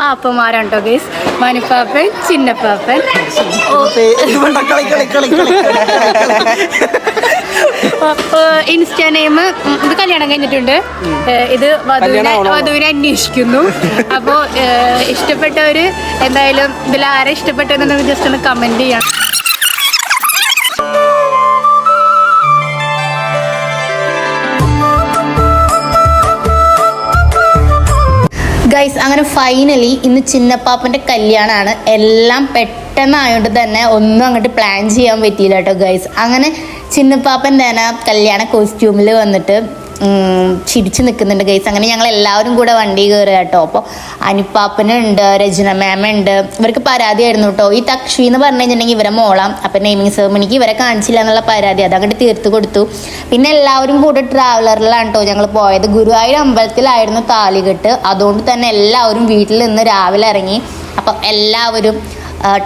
പാപ്പന്മാരാണ് കേട്ടോ ഗൈസ് മനുപ്പാപ്പൻ ചിന്നപ്പാപ്പൻ ഇൻസ്റ്റാ നെയിം ഇത് കല്യാണം കഴിഞ്ഞിട്ടുണ്ട്. ഇത് വധുവിനെ? വധുവിനെ അന്വേഷിക്കുന്നു. അപ്പോൾ ഇഷ്ടപ്പെട്ടവർ എന്തായാലും ഇതിൽ ആരെ ഇഷ്ടപ്പെട്ടതെന്ന് ജസ്റ്റ് ഒന്ന് കമന്റ് ചെയ്യണം. ഗൈസ് അങ്ങനെ ഫൈനലി ഇന്ന് ചിന്നപ്പാപ്പന്റെ കല്യാണമാണ് എല്ലാം പെട്ടെന്നായതുകൊണ്ട് തന്നെ ഒന്നും അങ്ങോട്ട് പ്ലാൻ ചെയ്യാൻ പറ്റിയില്ല കേട്ടോ ഗൈസ് അങ്ങനെ ചിന്നപ്പാപ്പൻ തന്നെ കല്യാണ കോസ്റ്റ്യൂമിൽ വന്നിട്ട് ചിരിച്ച് നിൽക്കുന്നുണ്ട് ഗൈസ് അങ്ങനെ ഞങ്ങൾ എല്ലാവരും കൂടെ വണ്ടി കയറുക കേട്ടോ. അപ്പോൾ അനുപ്പാപ്പനുണ്ട് രചന മാമുണ്ട് ഇവർക്ക് പരാതിയായിരുന്നു കേട്ടോ. ഈ തക്ഷി എന്ന് പറഞ്ഞു കഴിഞ്ഞിട്ടുണ്ടെങ്കിൽ ഇവരെ മോളാം. അപ്പം നെയ്മിങ് സെർമണിക്ക് ഇവരെ കാണിച്ചില്ല എന്നുള്ള പരാതി. അത് അങ്ങോട്ട് തീർത്ത് കൊടുത്തു. പിന്നെ എല്ലാവരും കൂടെ ട്രാവലറിലാണ് കേട്ടോ ഞങ്ങൾ പോയത്. ഗുരുവായൂർ അമ്പലത്തിലായിരുന്നു താലികെട്ട്. അതുകൊണ്ട് തന്നെ എല്ലാവരും വീട്ടിൽ നിന്ന് രാവിലെ ഇറങ്ങി. അപ്പം എല്ലാവരും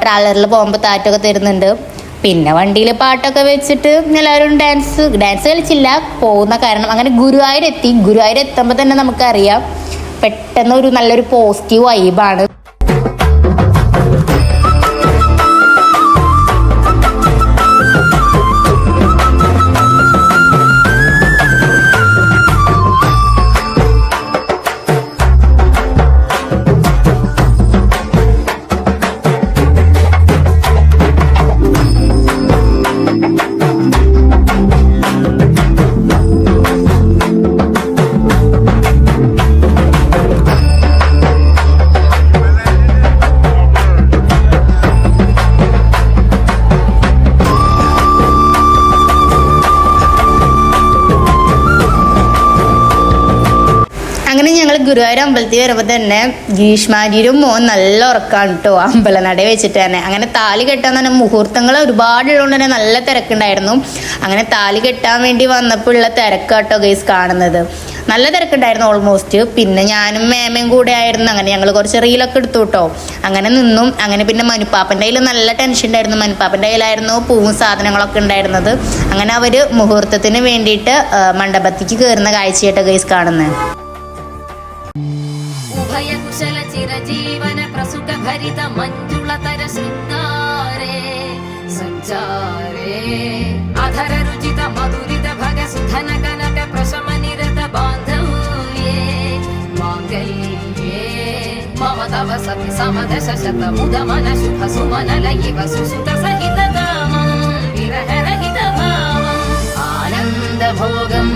ട്രാവലറിൽ പോകുമ്പോൾ താറ്റൊക്കെ തരുന്നുണ്ട്. പിന്നെ വണ്ടിയിൽ പാട്ടൊക്കെ വെച്ചിട്ട് എല്ലാവരും ഡാൻസ് ഡാൻസ് കളിച്ചില്ല. പോകുന്ന കാരണം അങ്ങനെ ഗുരുവായൂരെത്തി. ഗുരുവായൂരെത്തുമ്പോൾ തന്നെ നമുക്കറിയാം. പെട്ടെന്ന് ഒരു നല്ലൊരു പോസിറ്റീവ് വൈബാണ് ഞങ്ങൾ ഗുരുവായൂർ അമ്പലത്തിൽ വരുമ്പോൾ തന്നെ ഗീഷ്മാരിയുടെ മോൻ നല്ല ഉറക്കാണ് കേട്ടോ അമ്പലനട വെച്ചിട്ട് തന്നെ. അങ്ങനെ താലി കെട്ടാൻ തന്നെ മുഹൂർത്തങ്ങൾ ഒരുപാട് ഉള്ളതുകൊണ്ട് തന്നെ നല്ല തിരക്കുണ്ടായിരുന്നു. അങ്ങനെ താലി കെട്ടാൻ വേണ്ടി വന്നപ്പോൾ ഉള്ള തിരക്കാട്ടോ ഗൈസ് കാണുന്നത്. നല്ല തിരക്കുണ്ടായിരുന്നു ഓൾമോസ്റ്റ് പിന്നെ ഞാനും മേമയും കൂടെ ആയിരുന്നു. അങ്ങനെ ഞങ്ങൾ കുറച്ച് റീലൊക്കെ എടുത്തു കേട്ടോ അങ്ങനെ നിന്നും. അങ്ങനെ പിന്നെ മനുപ്പാപ്പന്റെ കയ്യിൽ നല്ല ടെൻഷൻ ഉണ്ടായിരുന്നു. മനുപ്പാപ്പന്റെ കയ്യിലായിരുന്നു പൂവും സാധനങ്ങളൊക്കെ ഉണ്ടായിരുന്നത്. അങ്ങനെ അവർ മുഹൂർത്തത്തിന് വേണ്ടിയിട്ട് മണ്ഡപത്തിക്ക് കയറുന്ന കാഴ്ചയായിട്ടോ ഗൈസ് കാണുന്നത് ीवन प्रसुत भरित मञ्जुलतर शृङ्गारे सञ्चारे अधर रुचित मधुरित भग सुधन कनक प्रशम निरत बान्धव्ये माङ्गल्ये मम तव सति बान्धव समद शशतमुदमन शुभ सुमन इव सुसुत सहित कामं विरह रहित भावम् आनन्द भोगम्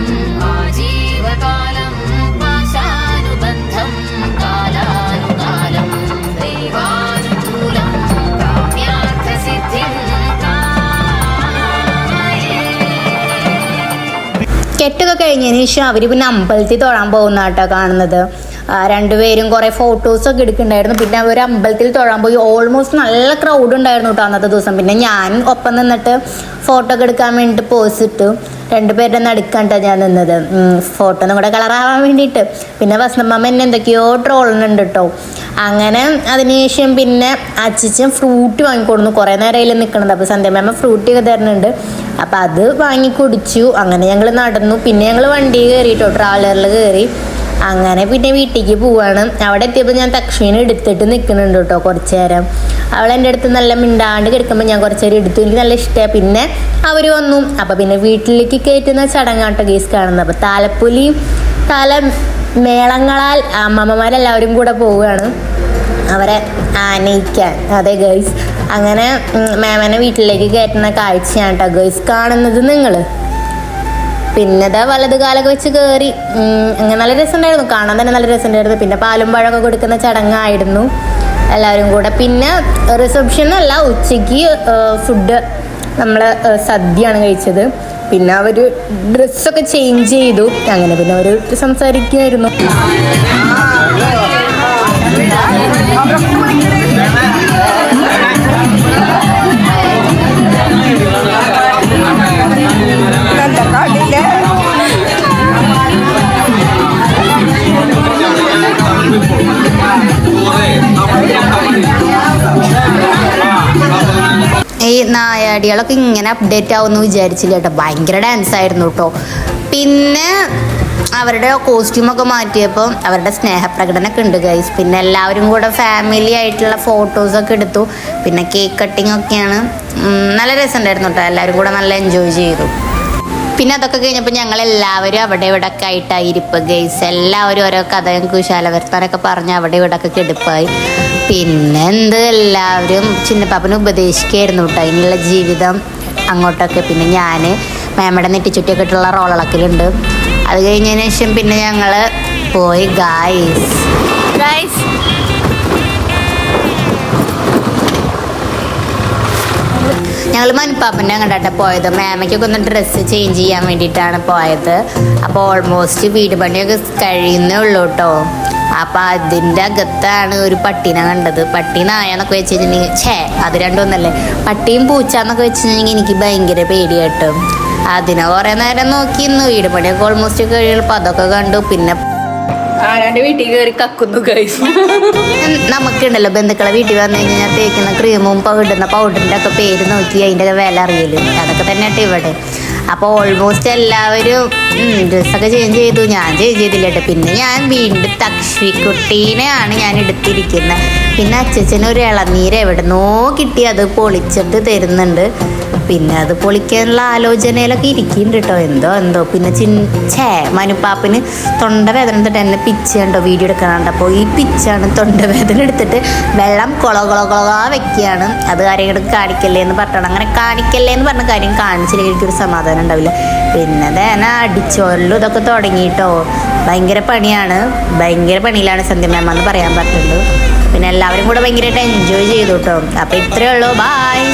കെട്ടൊക്കെ കഴിഞ്ഞതിന് ശേഷം അവർ പിന്നെ അമ്പലത്തിൽ തൊഴാൻ പോകുന്ന കേട്ടോ കാണുന്നത് രണ്ടുപേരും കുറേ ഫോട്ടോസൊക്കെ എടുക്കുന്നുണ്ടായിരുന്നു. പിന്നെ അവർ അമ്പലത്തിൽ തൊഴാൻ പോയി. ഓൾമോസ്റ്റ് നല്ല ക്രൗഡ് ഉണ്ടായിരുന്നു കേട്ടോ അന്നത്തെ ദിവസം. പിന്നെ ഞാൻ ഒപ്പം നിന്നിട്ട് ഫോട്ടോ ഒക്കെ എടുക്കാൻ വേണ്ടിയിട്ട് പോസ് ഇട്ടു. രണ്ടുപേരുടെ നടുക്കാട്ടോ ഞാൻ നിന്നത്. ഫോട്ടോ കൂടെ കളറാവാൻ വേണ്ടിയിട്ട്. പിന്നെ വസന്തമ്മ എന്നെ എന്തൊക്കെയോ ട്രോളുന്നുണ്ട് കേട്ടോ അങ്ങനെ അതിനുശേഷം പിന്നെ അച്ചിച്ചൻ ഫ്രൂട്ട് വാങ്ങിക്കൊടുന്നു. കുറേ നേരം അതിൽ നിൽക്കണത് അപ്പോൾ സന്ധ്യമ്മ ഫ്രൂട്ട് ഒക്കെ തരുന്നുണ്ട്. അപ്പോൾ അത് വാങ്ങി കുടിച്ചു. അങ്ങനെ ഞങ്ങൾ നടന്നു. പിന്നെ ഞങ്ങൾ വണ്ടി കയറിയിട്ടോ ട്രാവലറിൽ കയറി അങ്ങനെ പിന്നെ വീട്ടിലേക്ക് പോവാണ്. അവിടെ എത്തിയപ്പോൾ ഞാൻ തക്ഷീനെ എടുത്തിട്ട് നിൽക്കുന്നുണ്ട് കേട്ടോ കുറച്ച് നേരം അവൾ എന്റെ അടുത്ത് നല്ല മിണ്ടാണ്ട് കിടക്കുമ്പോൾ ഞാൻ കുറച്ച് നേരം എടുത്തു. എനിക്ക് നല്ല ഇഷ്ടമായി പിന്നെ അവർ വന്നു. അപ്പോൾ പിന്നെ വീട്ടിലേക്ക് കയറ്റുന്ന ചടങ്ങാട്ടോ കേസ് കാണുന്നത്. അപ്പോൾ താലപ്പൊലിയും താല മേളങ്ങളാൽ അമ്മമ്മമാരെല്ലാവരും കൂടെ പോവുകയാണ്. അവരെ ആനയിക്കാൻ. അതെ ഗൈസ് അങ്ങനെ മാമനെ വീട്ടിലേക്ക് കയറ്റുന്ന കാഴ്ചയാണ് കേട്ടോ ഗൈസ് കാണുന്നത് നിങ്ങൾ പിന്നെതാ വലത് കാലൊക്കെ വെച്ച് കയറി അങ്ങനെ നല്ല രസമുണ്ടായിരുന്നു. കാണാൻ തന്നെ നല്ല രസമുണ്ടായിരുന്നു. പിന്നെ പാലും പഴമൊക്കെ കൊടുക്കുന്ന ചടങ്ങായിരുന്നു എല്ലാവരും കൂടെ. പിന്നെ റിസപ്ഷൻ അല്ല ഉച്ചയ്ക്ക് ഫുഡ് നമ്മൾ സദ്യയാണ് കഴിച്ചത്. പിന്നെ അവർ ഡ്രസ്സൊക്കെ ചേഞ്ച് ചെയ്തു. അങ്ങനെ പിന്നെ അവർ സംസാരിക്കുമായിരുന്നു നായാടികളൊക്കെ ഇങ്ങനെ അപ്ഡേറ്റ് ആവുമെന്ന് വിചാരിച്ചില്ല കേട്ടോ. ഭയങ്കര ഡാൻസ് ആയിരുന്നു കേട്ടോ. പിന്നെ അവരുടെ കോസ്റ്റ്യൂമൊക്കെ മാറ്റിയപ്പോൾ അവരുടെ സ്നേഹപ്രകടനമൊക്കെ ഉണ്ട് ഗൈസ് പിന്നെ എല്ലാവരും കൂടെ ഫാമിലി ആയിട്ടുള്ള ഫോട്ടോസൊക്കെ എടുത്തു. പിന്നെ കേക്ക് കട്ടിംഗ് ഒക്കെയാണ്. നല്ല രസമുണ്ടായിരുന്നു കേട്ടോ. എല്ലാവരും കൂടെ നല്ല എൻജോയ് ചെയ്തു. പിന്നെ അതൊക്കെ കഴിഞ്ഞപ്പോൾ ഞങ്ങൾ എല്ലാവരും അവിടെ ഇവിടെ ഒക്കെ ആയിട്ടായി ഇരിപ്പ് ഗൈസ് എല്ലാവരും ഓരോ കഥയും കുശാല വർത്താനൊക്കെ പറഞ്ഞ് അവിടെ ഇവിടെ ഒക്കെ കെടുപ്പായി. പിന്നെ എന്ത് എല്ലാവരും ചിന്നപ്പാപ്പനെ ഉപദേശിക്കായിരുന്നു കേട്ടോ ഇനിയുള്ള ജീവിതം അങ്ങോട്ടൊക്കെ. പിന്നെ ഞാൻ മാമയുടെ നെറ്റി ചുറ്റിയൊക്കെ ഇട്ടുള്ള റോളിളക്കലുണ്ട്. അത് കഴിഞ്ഞതിന് ശേഷം പിന്നെ ഞങ്ങൾ പോയി. ഗായ്സ് ഗായ്സ് ഞങ്ങൾ മനുപ്പാപ്പന്റെ അങ്ങോട്ടാട്ടെ പോയത്. മാമയ്ക്കൊക്കെ ഒന്ന് ഡ്രസ്സ് ചേഞ്ച് ചെയ്യാൻ വേണ്ടിയിട്ടാണ് പോയത്. അപ്പോൾ ഓൾമോസ്റ്റ് വീട് പണിയൊക്കെ കഴിയുന്നേ ഉള്ളൂ കേട്ടോ അപ്പം അതിന്റെ അകത്താണ് ഒരു പട്ടീനെ കണ്ടത്. പട്ടി നായെന്നൊക്കെ കഴിഞ്ഞിട്ടുണ്ടെങ്കിൽ ഛേ അത് രണ്ടൊന്നല്ലേ? പട്ടിയും പൂച്ച എന്നൊക്കെ വെച്ച് കഴിഞ്ഞിട്ടുണ്ടെങ്കിൽ എനിക്ക് ഭയങ്കര പേടിയായിട്ടും അതിനെ കുറേ നേരം നോക്കി ഇന്ന് വീട് പണിയൊക്കെ ഓൾമോസ്റ്റ് കഴിയുള്ളപ്പോൾ അതൊക്കെ കണ്ടു. പിന്നെ ആരാന്റെ വീട്ടിൽ കയറി കക്കുന്നു ഗൈസ് നമുക്കുണ്ടല്ലോ ബന്ധുക്കളെ വീട്ടിൽ വന്നു കഴിഞ്ഞാൽ തേക്കുന്ന ക്രീമും ഇടുന്ന പൗഡറിന്റെ ഒക്കെ പേര് നോക്കി അതിന്റെ വില അറിയൽ. അതൊക്കെ തന്നെ കേട്ടോ ഇവിടെ. അപ്പോൾ ഓൾമോസ്റ്റ് എല്ലാവരും ഡ്രസ്സൊക്കെ ചേഞ്ച് ചെയ്തു. ഞാൻ ചേഞ്ച് ചെയ്തില്ല കേട്ടോ പിന്നെ ഞാൻ വീണ്ടും തക്ഷിക്കുട്ടീനെയാണ് ഞാൻ എടുത്തിരിക്കുന്നത് പിന്നെ അച്ഛച്ചന് ഒരു ഇളനീര് എവിടുന്നോ കിട്ടി. അത് പൊളിച്ചിട്ട് തരുന്നുണ്ട്. പിന്നെ അത് പൊളിക്കാനുള്ള ആലോചനയിലൊക്കെ ഇരിക്കുന്നുണ്ട് കേട്ടോ എന്തോ എന്തോ. പിന്നെ ചിൻ ഛേ മനുപ്പാപ്പിന് തൊണ്ടവേദന എടുത്തിട്ട് എന്നെ പിച്ച് കണ്ടോ വീഡിയോ എടുക്കാനുണ്ട് അപ്പോൾ ഈ പിച്ചാണ് തൊണ്ടവേദന എടുത്തിട്ട് വെള്ളം കുള കുള കൊള വെക്കുകയാണ് അത് കാര്യങ്ങൾ കാണിക്കല്ലേ എന്ന് പറഞ്ഞോണം അങ്ങനെ കാണിക്കല്ലേ എന്ന് പറഞ്ഞ കാര്യം കാണിച്ചില്ലെങ്കിൽ എനിക്കൊരു സമാധാനം ഉണ്ടാവില്ല. പിന്നെ തേന അടിച്ചോരലും ഇതൊക്കെ തുടങ്ങിയിട്ടോ ഭയങ്കര പണിയാണ്. ഭയങ്കര പണിയിലാണ് സന്ധ്യ മാമ എന്ന് പറയാൻ പറ്റുള്ളൂ പിന്നെ എല്ലാവരും കൂടെ ഭയങ്കരമായിട്ട് എൻജോയ് ചെയ്തു കേട്ടോ അപ്പോൾ ഇത്രയേ ഉള്ളൂ. ബായ്